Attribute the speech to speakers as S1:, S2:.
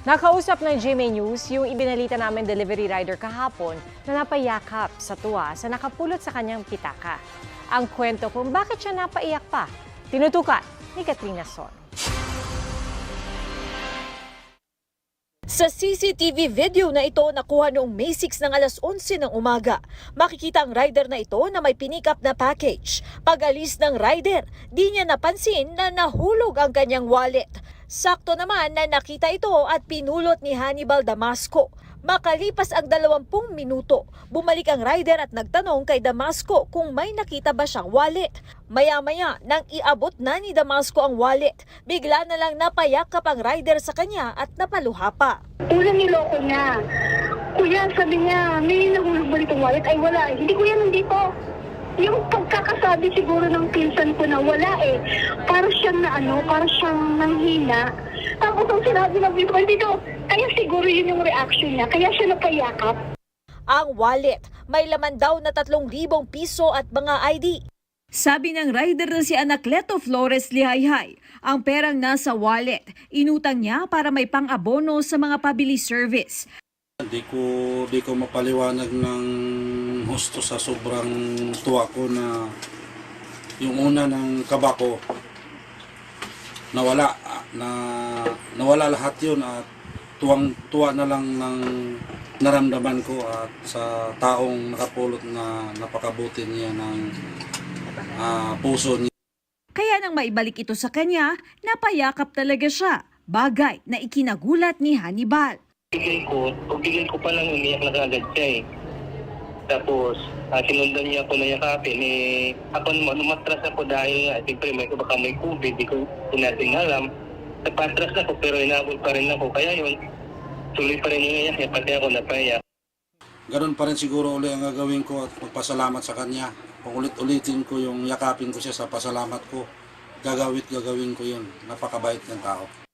S1: Nakausap ng GMA News yung ibinalita namin delivery rider kahapon na napayakap sa tuwa sa nakapulot sa kanyang pitaka. Ang kwento kung bakit siya napaiyak pa, tinutukan ni Katrina Son.
S2: Sa CCTV video na ito nakuha noong May 6 ng alas 11 ng umaga. Makikita ang rider na ito na may pinikap na package. Pag-alis ng rider, di niya napansin na nahulog ang kanyang wallet. Sakto naman na nakita ito at pinulot ni Hannibal Damasco. Makalipas ang 20 minuto, bumalik ang rider at nagtanong kay Damasco kung may nakita ba siyang wallet. Maya-maya, nang iabot na ni Damasco ang wallet, bigla na lang napayakap ang rider sa kanya at napaluha pa.
S3: Unang niloko niya. Kuya, sabi niya, may nahulog ba ditong wallet? Ay, wala. Hindi kuya, nandito. Yung pagkakasabi siguro ng pinsan ko na wala eh. Para siyang na ano, para siyang nanghina. Tapos ang sinabi ng pinsan ko, dito, kaya siguro yun yung reaction niya. Kaya siya napayakap.
S2: Ang wallet, may laman daw na 3,000 piso at mga ID. Sabi ng rider na si Anacleto Flores Lihayhay, ang perang nasa wallet, inutang niya para may pang-abono sa mga pabili service.
S4: Di ko, di ko mapaliwanag ng husto sa sobrang tuwa ko na yung una ng kaba ko nawala na nawala lahat yun at tuwang tuwa na lang ng naramdaman ko at sa taong nakapulot na napakabuti niya ng ah, puso niya.
S2: Kaya nang maibalik ito sa kanya, napayakap talaga siya, bagay na ikinagulat ni Hannibal.
S5: Bigay ko, pagbigay ko pa lang umiyak na agad siya eh. Tapos, uh, sinundan niya ako na yakapin. Eh, ako naman, umatras ako dahil nga, siyempre may, baka may COVID, di ko natin alam. Napatras ako pero inabot pa rin ako. Kaya yun, tuloy pa rin niya, pati ako napaiyak.
S4: Ganun pa rin siguro uli ang gagawin ko at magpasalamat sa kanya. Kung ulit-ulitin ko yung yakapin ko siya sa pasalamat ko, gagawit gagawin ko yun. Napakabait ng tao.